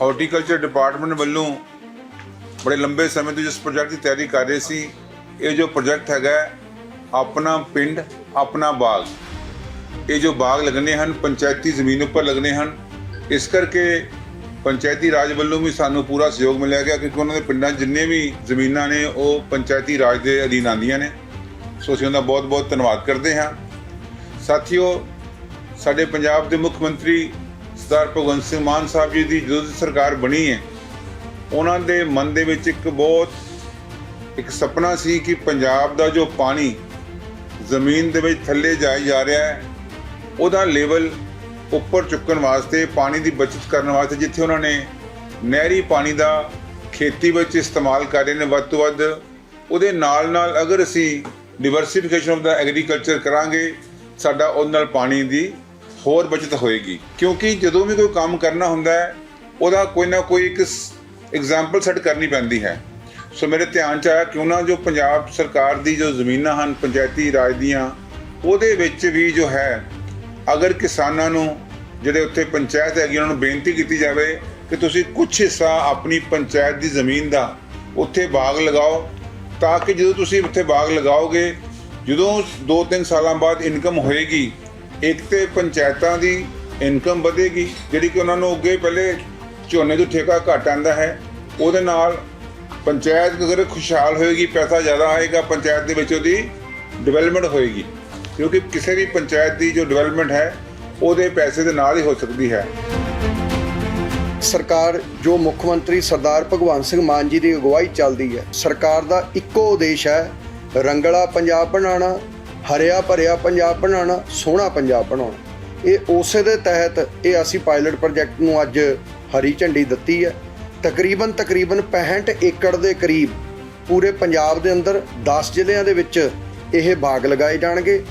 Horticulture department ਵੱਲੋਂ ਬੜੇ ਲੰਬੇ ਸਮੇਂ ਤੋਂ ਜਿਸ ਪ੍ਰੋਜੈਕਟ ਦੀ ਤਿਆਰੀ ਕਰ ਰਹੇ ਸੀ, ਇਹ ਜੋ ਪ੍ਰੋਜੈਕਟ ਹੈਗਾ ਆਪਣਾ ਪਿੰਡ, ਆਪਣਾ ਬਾਗ। ਇਹ ਜੋ ਬਾਗ ਲੱਗਣੇ ਹਨ, ਪੰਚਾਇਤੀ ਜ਼ਮੀਨ ਉੱਪਰ ਲੱਗਣੇ ਹਨ। ਇਸ ਕਰਕੇ ਪੰਚਾਇਤੀ ਰਾਜ ਵੱਲੋਂ ਵੀ ਸਾਨੂੰ ਪੂਰਾ ਸਹਿਯੋਗ ਮਿਲਿਆ ਗਿਆ, ਕਿਉਂਕਿ ਉਹਨਾਂ ਦੇ ਪਿੰਡਾਂ ਜਿੰਨੇ ਵੀ ਜ਼ਮੀਨਾਂ ਨੇ, ਉਹ ਪੰਚਾਇਤੀ ਰਾਜ ਦੇ ਅਧੀਨ ਆਉਂਦੀਆਂ ਨੇ। ਸੋ ਅਸੀਂ ਉਹਨਾਂ ਦਾ ਬਹੁਤ-ਬਹੁਤ ਧੰਨਵਾਦ ਕਰਦੇ ਹਾਂ। ਸਾਥੀਓ, ਸਾਡੇ ਪੰਜਾਬ ਦੇ ਮੁੱਖ ਮੰਤਰੀ ਸਰਦਾਰ ਭਗਵੰਤ ਸਿੰਘ ਮਾਨ ਸਾਹਿਬ ਜੀ ਦੀ ਜਦੋਂ ਦੀ ਸਰਕਾਰ ਬਣੀ ਹੈ, ਉਹਨਾਂ ਦੇ ਮਨ ਦੇ ਵਿੱਚ ਇੱਕ ਬਹੁਤ, ਇੱਕ ਸੁਪਨਾ ਸੀ ਕਿ ਪੰਜਾਬ ਦਾ ਜੋ ਪਾਣੀ ਜ਼ਮੀਨ ਦੇ ਵਿੱਚ ਥੱਲੇ ਜਾਈ ਜਾ ਰਿਹਾ ਹੈ, ਉਹਦਾ ਲੈਵਲ ਉੱਪਰ ਚੁੱਕਣ ਵਾਸਤੇ, ਪਾਣੀ ਦੀ ਬਚਤ ਕਰਨ ਵਾਸਤੇ, ਜਿੱਥੇ ਉਹਨਾਂ ਨੇ ਨਹਿਰੀ ਪਾਣੀ ਦਾ ਖੇਤੀ ਵਿੱਚ ਇਸਤੇਮਾਲ ਕਰ ਰਹੇ ਨੇ ਵੱਧ ਤੋਂ ਵੱਧ, ਉਹਦੇ ਨਾਲ ਨਾਲ ਅਗਰ ਅਸੀਂ ਡਿਵਰਸਿਫਿਕੇਸ਼ਨ ਆਫ ਦਾ ਐਗਰੀਕਲਚਰ ਕਰਾਂਗੇ, ਸਾਡਾ ਉਹਦੇ ਨਾਲ ਪਾਣੀ ਦੀ ਹੋਰ ਬਚਤ ਹੋਏਗੀ। ਕਿਉਂਕਿ ਜਦੋਂ ਵੀ ਕੋਈ ਕੰਮ ਕਰਨਾ ਹੁੰਦਾ ਹੈ, ਉਹਦਾ ਕੋਈ ਨਾ ਕੋਈ ਇੱਕ ਐਗਜ਼ਾਮਪਲ ਸੈੱਟ ਕਰਨੀ ਪੈਂਦੀ ਹੈ। ਸੋ ਮੇਰੇ ਧਿਆਨ ਚ ਆਇਆ ਕਿਉਂ ਨਾ ਜੋ ਪੰਜਾਬ ਸਰਕਾਰ ਦੀ ਜੋ ਜ਼ਮੀਨਾਂ ਹਨ, ਪੰਚਾਇਤੀ ਰਾਜ ਦੀਆਂ, ਉਹਦੇ ਵਿੱਚ ਵੀ ਜੋ ਹੈ, ਅਗਰ ਕਿਸਾਨਾਂ ਨੂੰ ਜਿਹੜੇ ਉੱਥੇ ਪੰਚਾਇਤ ਹੈਗੀ, ਉਹਨਾਂ ਨੂੰ ਬੇਨਤੀ ਕੀਤੀ ਜਾਵੇ ਕਿ ਤੁਸੀਂ ਕੁਝ ਹਿੱਸਾ ਆਪਣੀ ਪੰਚਾਇਤ ਦੀ ਜ਼ਮੀਨ ਦਾ ਉੱਥੇ ਬਾਗ ਲਗਾਓ, ਤਾਂ ਕਿ ਜਦੋਂ ਤੁਸੀਂ ਉੱਥੇ ਬਾਗ ਲਗਾਓਗੇ, ਜਦੋਂ 2-3 ਸਾਲਾਂ ਬਾਅਦ ਇਨਕਮ ਹੋਏਗੀ ਇੱਕ ਤੇ ਪੰਚਾਇਤਾਂ ਦੀ ਇਨਕਮ ਵਧੇਗੀ, ਜਿਹੜੀ ਕਿ ਉਹਨਾਂ ਨੂੰ ਅੱਗੇ ਪਹਿਲੇ ਝੋਨੇ ਤੋਂ ਠੇਕਾ ਘੱਟ ਆਂਦਾ ਹੈ, ਉਹਦੇ ਨਾਲ ਪੰਚਾਇਤ ਅਗਰ ਖੁਸ਼ਹਾਲ ਹੋਏਗੀ, ਪੈਸਾ ਜ਼ਿਆਦਾ ਆਏਗਾ, ਪੰਚਾਇਤ ਦੇ ਵਿੱਚ ਉਹਦੀ ਡਿਵੈਲਪਮੈਂਟ ਹੋਏਗੀ। ਕਿਉਂਕਿ ਕਿਸੇ ਵੀ ਪੰਚਾਇਤ ਦੀ ਜੋ ਡਿਵੈਲਪਮੈਂਟ ਹੈ, ਉਹਦੇ ਪੈਸੇ ਦੇ ਨਾਲ ਹੀ ਹੋ ਸਕਦੀ ਹੈ। ਸਰਕਾਰ, ਜੋ ਮੁੱਖ ਮੰਤਰੀ ਸਰਦਾਰ ਭਗਵੰਤ ਸਿੰਘ ਮਾਨ ਜੀ ਦੀ ਅਗਵਾਈ ਚੱਲਦੀ ਹੈ, ਸਰਕਾਰ ਦਾ ਇੱਕੋ ਉਦੇਸ਼ ਹੈ ਰੰਗਲਾ ਪੰਜਾਬ ਬਣਾਉਣਾ ਹਰਿਆ ਭਰਿਆ ਪੰਜਾਬ ਬਣਾਉਣਾ, ਸੋਹਣਾ ਪੰਜਾਬ ਬਣਾਉਣਾ। ਇਹ ਉਸੇ ਦੇ ਤਹਿਤ ਇਹ ਅਸੀਂ ਪਾਇਲਟ ਪ੍ਰੋਜੈਕਟ ਨੂੰ ਅੱਜ ਹਰੀ ਝੰਡੀ ਦਿੱਤੀ ਹੈ। ਤਕਰੀਬਨ ਤਕਰੀਬਨ 65 ਏਕੜ ਦੇ ਕਰੀਬ ਪੂਰੇ ਪੰਜਾਬ ਦੇ ਅੰਦਰ 10 ਜ਼ਿਲ੍ਹਿਆਂ ਦੇ ਵਿੱਚ ਇਹ ਬਾਗ ਲਗਾਏ ਜਾਣਗੇ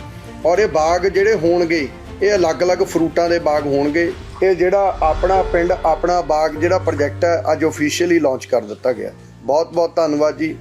ਔਰ ਇਹ ਬਾਗ ਜਿਹੜੇ ਹੋਣਗੇ, ਇਹ ਅਲੱਗ-ਅਲੱਗ ਫਰੂਟਾਂ ਦੇ ਬਾਗ ਹੋਣਗੇ। ਇਹ ਜਿਹੜਾ ਆਪਣਾ ਪਿੰਡ, ਆਪਣਾ ਬਾਗ ਜਿਹੜਾ ਪ੍ਰੋਜੈਕਟ ਹੈ, ਅੱਜ ਅਫੀਸ਼ੀਅਲੀ ਲਾਂਚ ਕਰ ਦਿੱਤਾ ਗਿਆ। ਬਹੁਤ ਬਹੁਤ ਧੰਨਵਾਦ ਜੀ।